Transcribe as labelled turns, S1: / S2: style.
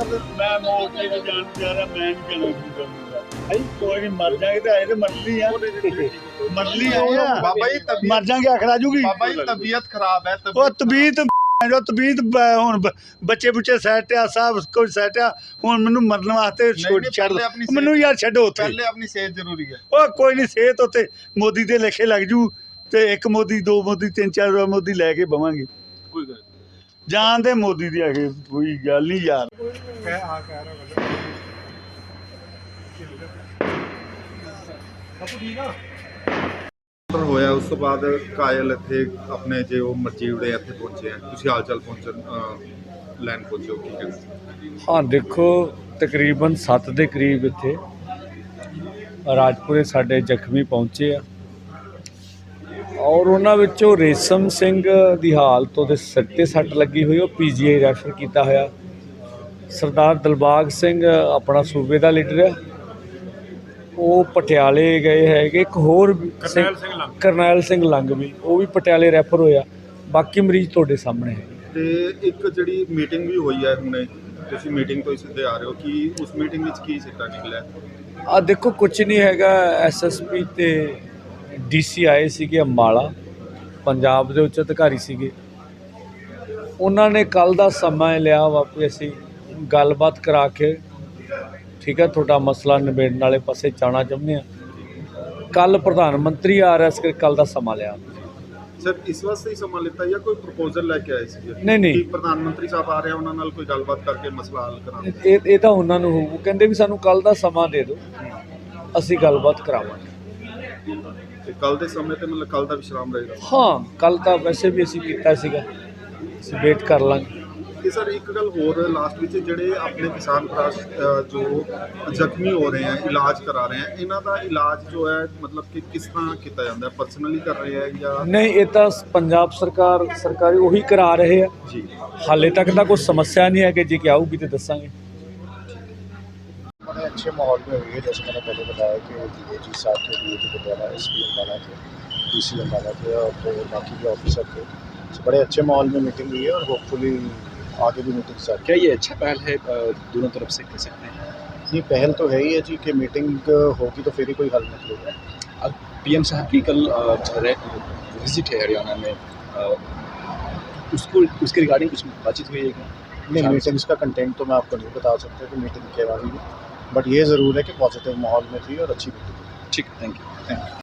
S1: ਕਰਦੇ
S2: ਮੈਂ ਮੋਰਚੇ ਤੇ ਜਾਣ ਜਾ ਰਿਹਾ ਮੈਂ ਨਹੀਂ ਜਾਣਾ ਕਰੂੰਗਾ। ਭਾਈ ਕੋਈ ਨਹੀਂ ਮਰ ਜਾਗੇ ਤਾਂ ਆਏ ਤੇ ਮਰਲੀ ਆ। ਮਰਲੀ ਆਏ ਆ।
S1: ਬਾਬਾ ਜੀ ਤਬੀਅਤ
S2: ਮਰ ਜਾਗੇ ਆਖਰ ਆ ਜੂਗੀ।
S1: ਬਾਬਾ ਜੀ ਤਬੀਅਤ ਖਰਾਬ ਹੈ
S2: ਉਹ ਤਬੀਤ ਜੋ ਤਬੀਤ ਬ- ਹੁਣ ਬ- ਬੱਚੇ ਬੁੱਚੇ ਸੈਟ ਆ ਸਭ ਕੁਝ ਸੈਟ ਆ ਹੁਣ ਮੈਨੂੰ ਮਰਨ ਵਾਸਤੇ ਛੋੜ
S1: ਨਹੀਂ,
S2: ਛੱਡ
S1: ਪਹਿਲੇ ਆਪਣੀ
S2: ਦਿਓ। ਮੈਨੂੰ ਯਾਰ ਛੱਡੋ ਉੱਥੇ।
S1: ਪਹਿਲੇ ਆਪਣੀ ਸਿਹਤ ਜ਼ਰੂਰੀ ਹੈ।
S2: ਉਹ ਕੋਈ ਨਹੀਂ ਸਿਹਤ ਉੱਤੇ ਮੋਦੀ ਦੇ ਲੇਖੇ ਲੱਗ ਜੂ ਤੇ ਇੱਕ ਮੋਦੀ ਦੋ ਮੋਦੀ ਤਿੰਨ ਚਾਰ ਮੋਦੀ ਲੈ ਕੇ ਬਵਾਂਗੇ।
S1: ਕੋਈ ਗੱਲ
S2: ਜਾਨ ਦੇ ਮੋਦੀ ਦੀ ਆਖੇ ਕੋਈ ਗੱਲ ਨਹੀਂ ਯਾਰ।
S1: ਪਰ ਹੋਇਆ ਉਸ ਤੋਂ ਬਾਅਦ ਕਾਇਲ ਇੱਥੇ ਆਪਣੇ ਜੇ ਉਹ ਮਰਜ਼ੀ ਉੜੇ ਇੱਥੇ ਪਹੁੰਚੇ ਆ। ਤੁਸੀਂ ਹਾਲ ਚਾਲ ਪਹੁੰਚਣ ਅਹ, ਲੈਣ ਪਹੁੰਚੋ ਕੀ ਕਹਿੰਦੇ?
S3: ਹਾਂ ਦੇਖੋ ਤਕਰੀਬਨ 7 ਦੇ ਕਰੀਬ ਇੱਥੇ ਰਾਜਪੁਰੇ ਸਾਡੇ ਜ਼ਖਮੀ ਪਹੁੰਚੇ ਆ। ਔਰ ਉਹਨਾਂ ਵਿੱਚੋਂ ਰੇਸ਼ਮ ਸਿੰਘ ਦੀ ਹਾਲਤ ਉਹਦੇ ਸਿਰ ਤੇ ਸੱਟ ਲੱਗੀ ਹੋਈ ਉਹ ਪੀਜੀਆਈ ਰੈਫਰ ਕੀਤਾ ਹੋਇਆ। ਸਰਦਾਰ ਦਿਲਬਾਗ ਸਿੰਘ ਆਪਣਾ ਸੂਬੇ ਦਾ ਲੀਡਰ ਹੈ। ਉਹ ਪਟਿਆਲੇ ਗਏ ਹੈਗੇ ਇੱਕ ਹੋਰ ਕਰਨੈਲ ਸਿੰਘ ਲੰਗ। ਕਰਨੈਲ ਸਿੰਘ ਲੰਗ ਵੀ ਉਹ ਵੀ ਪਟਿਆਲੇ ਰੈਫਰ ਹੋਇਆ। ਬਾਕੀ ਮਰੀਜ਼ ਤੁਹਾਡੇ ਸਾਹਮਣੇ ਹੈ।
S1: ਤੇ ਇੱਕ ਜਿਹੜੀ ਮੀਟਿੰਗ ਵੀ ਹੋਈ ਹੈ ਹੁਣੇ ਤੁਸੀਂ ਮੀਟਿੰਗ ਤੋਂ ਹੀ ਸਿੱਧੇ ਆ ਰਹੇ ਹੋ ਕਿ ਉਸ ਮੀਟਿੰਗ ਵਿੱਚ ਕੀ ਸਿੱਟਾ ਨਿਕਲਿਆ?
S3: ਆ ਦੇਖੋ ਕੁਝ ਨਹੀਂ ਹੈਗਾ ਐਸਐਸਪੀ ਤੇ ਡੀਸੀ ਆਏ ਸੀਗੇ ਅੰਬਾਲਾ ਪੰਜਾਬ ਦੇ ਉੱਚ ਅਧਿਕਾਰੀ ਸੀਗੇ। ਉਹਨਾਂ ਨੇ ਕੱਲ ਦਾ ਸਮਾਂ ਲਿਆ ਵਾ ਵੀ ਅਸੀਂ ਗੱਲਬਾਤ ਕਰਾ ਕੇ ਠੀਕ ਹੈ ਤੁਹਾਡਾ ਮਸਲਾ ਨਿਬੇੜਨ ਵਾਲੇ ਪਾਸੇ ਜਾਣਾ ਚਾਹੁੰਦੇ ਆ ਕੱਲ ਪ੍ਰਧਾਨ ਮੰਤਰੀ ਆ ਰਿਹਾ ਸੀ ਕੱਲ ਦਾ ਸਮਾਂ ਲਿਆ।
S1: ਸਰ ਇਸ ਵਾਸਤੇ ਹੀ ਸਮਾਂ ਲਿੱਤਾ ਜਾਂ ਕੋਈ ਪ੍ਰਪੋਜ਼ਲ ਲੈ ਕੇ ਆਏ ਸੀ?
S3: ਨਹੀਂ, ਨਹੀਂ।
S1: ਪ੍ਰਧਾਨ ਮੰਤਰੀ ਸਾਹਿਬ ਆ ਰਹੇ ਉਹਨਾਂ ਨਾਲ ਕੋਈ ਗੱਲਬਾਤ ਕਰਕੇ ਮਸਲਾ ਹੱਲ ਕਰਾਂਗੇ
S3: ਇਹ ਇਹ ਤਾਂ ਉਹਨਾਂ ਨੂੰ ਹੋਊ। ਕਹਿੰਦੇ ਵੀ ਸਾਨੂੰ ਕੱਲ ਦਾ ਸਮਾਂ ਦੇ ਦਿਓ। ਅਸੀਂ ਗੱਲਬਾਤ ਕਰਾਵਾਂਗੇ।
S1: ਤੇ ਕੱਲ ਦੇ ਸਮੇਂ ਤੇ ਮਤਲਬ ਕੱਲ ਦਾ ਵਿਸ਼ਰਾਮ ਰਹੇਗਾ।
S3: ਹਾਂ ਕੱਲ ਤਾਂ ਵੈਸੇ ਵੀ ਅਸੀਂ ਕੀਤਾ ਸੀਗਾ। ਅਸੀਂ ਵੇਟ ਕਰ ਲਾਂਗੇ।
S1: ਤੇ ਸਰ ਇੱਕ ਗੱਲ ਹੋਰ ਲਾਸਟ ਵਿੱਚ ਜਿਹੜੇ ਆਪਣੇ ਕਿਸਾਨ ਭਰਾ ਅਹ, ਜੋ ਜ਼ਖਮੀ ਹੋ ਰਹੇ ਆ ਇਲਾਜ ਕਰਾ ਰਹੇ ਆ ਇਹਨਾਂ ਦਾ ਇਲਾਜ ਜੋ ਹੈ ਮਤਲਬ ਕਿ ਕਿਸ ਤਰ੍ਹਾਂ ਕੀਤਾ ਜਾਂਦਾ ਹੈ ਪਰਸਨਲੀ ਕਰ ਰਹੇ ਆ ਜਾਂ
S3: ਨਹੀਂ ਇਹ ਤਾਂ ਪੰਜਾਬ ਸਰਕਾਰ ਸਰਕਾਰੀ ਉਹੀ ਕਰਾ ਰਹੇ ਆ
S1: ਜੀ
S3: ਹਾਲੇ ਤੱਕ ਤਾਂ ਕੋਈ ਸਮੱਸਿਆ नहीं है कि जी कि आऊगी तो दसांगे
S4: बड़े अच्छे माहौल में हुई है जैसे मैंने पहले बताया कि डी जी साहब थे D G Patiala S P Ambala थे डी सी अम्बाला थे और तो बाकी भी ऑफिसर थे तो बड़े अच्छे माहौल में मीटिंग हुई है और होपफुली आगे भी मीटिंग स्टार्ट
S5: क्या ये अच्छा पहल है दोनों तरफ़ से कह सकते हैं?
S4: ये पहल तो है ही है जी कि मीटिंग होगी तो फिर ही कोई हल निकलेगा।
S5: पीएम साहब की कल विज़िट है हरियाणा में उसको उसके रिगार्डिंग कुछ बातचीत हुई है
S4: नहीं। मीटिंग्स का कंटेंट तो मैं आपको नहीं बता सकता कि मीटिंग क्या हुई बट ये ज़रूर है कि पॉजिटिव माहौल में थी और अच्छी मीटिंग
S5: ठीक है थैंक यू
S4: थैंक यू